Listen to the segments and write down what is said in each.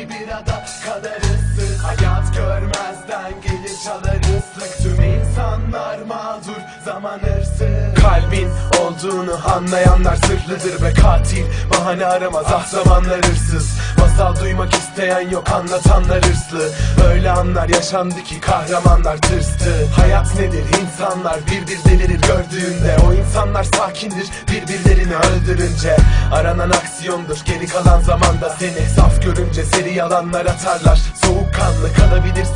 iki bir ada kadar ıssız. Hayat görmezden gelir çalar ıslık Tüm insanlar mağdur zaman hırsız Kalbin olduğunu anlayanlar sırlıdır ve katil. Bahane aramaz ah zamanlar hırsız. Masal duymak isteyen yok anlatanlar hırslı. Öyle anlar yaşandı ki kahramanlar tırstı. Hayat nedir? İnsanlar bir bir delirir gördüğünde. O insanlar sakindir birbirlerini öldürünce. Aranan aksiyondur geri kalan zamanda seni Saf görünce seri yalanlar atarlar. Soğukkanlı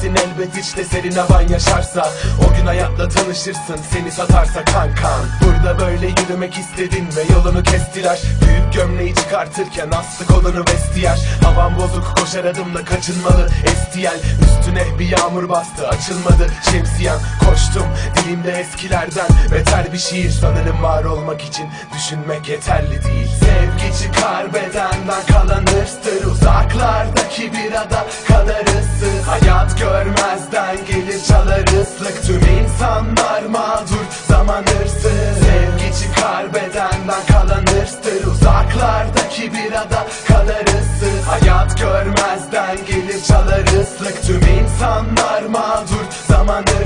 kalabilirsin elbet içte serin havan yaşarsa. O gün hayatla tanışırsın seni satarsa kankan. Burada böyle yürümek istedin ve yolunu kestiler. Büyük gömleği çıkartırken aslı kolunu vestiyer. Havan bozuk koşar adımla kaçınmalı Estiyel üstüne bir yağmur bastı açılmadı Şemsiyen. Koştum dilimde eskilerden Beter bir şiir. Sanırım var olmak için Düşünmek yeterli değil. Sevgi çıkar bedenden kalan hırstır Uzaklardaki bir ada. Kadar ıssız Hayat görmezden gelir çalar ıslık. Tüm insanlar mağdur zaman hırsız. Sevgi çıkar bedenden kalan hırstır Uzaklardaki bir ada kadar ıssız. Hayat görmezden gelir çalar ıslık. Tüm insanlar mağdur zaman hırsız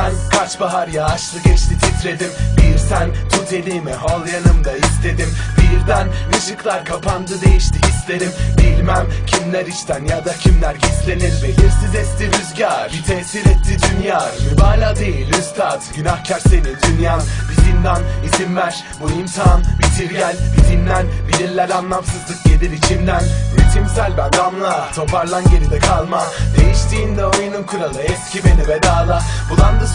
Bilsen kaç bahar yağışlı geçti titredim. Bir sen tut elimi al yanımda istedim. Birden ışıklar kapandı değişti hislerim. Bilmem kimler içten ya da kimler gizlenir. Belirsiz esti rüzgar bir tesir etti dünya Mübalağa değil üstad günahkar senin dünyan. Bir zindan izin ver bu imtihan bitir gel. Bir dinlen Bilirler anlamsızlık gelir içimden. Ritimsel ben damla toparlan geride kalma. Değiştiğinde oyunun kuralı eski beni vedala Bulandı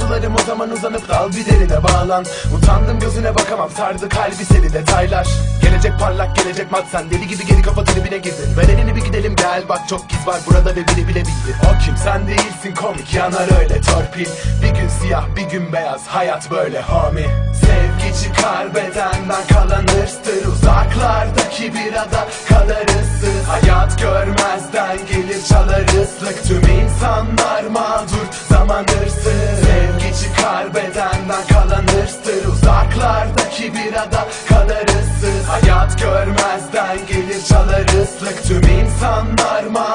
zaman uzanıp dal bir derine bağlan. Utandım gözüne bakamam sardı kalbi seni detaylar Gelecek parlak gelecek mat sen deli gibi geri kafa tribine girdin. Ver elini bir gidelim gel bak çok giz var. Burada ve biri bile bildi. O kim? Sen değilsin komik yanar öyle torpil. Bir gün siyah bir gün beyaz hayat böyle homie. Sevgi çıkar bedenden kalan hırstır Uzaklardaki bir ada. Kadar ıssız Hayat görmezden gelir çalar ıslık. Tüm insanlar mağdur zaman hırsız bedenden kalan hırstır Uzaklardaki bir ada kadar ıssız. Hayat görmezden gelir çalar ıslık. Tüm insanlar mağdur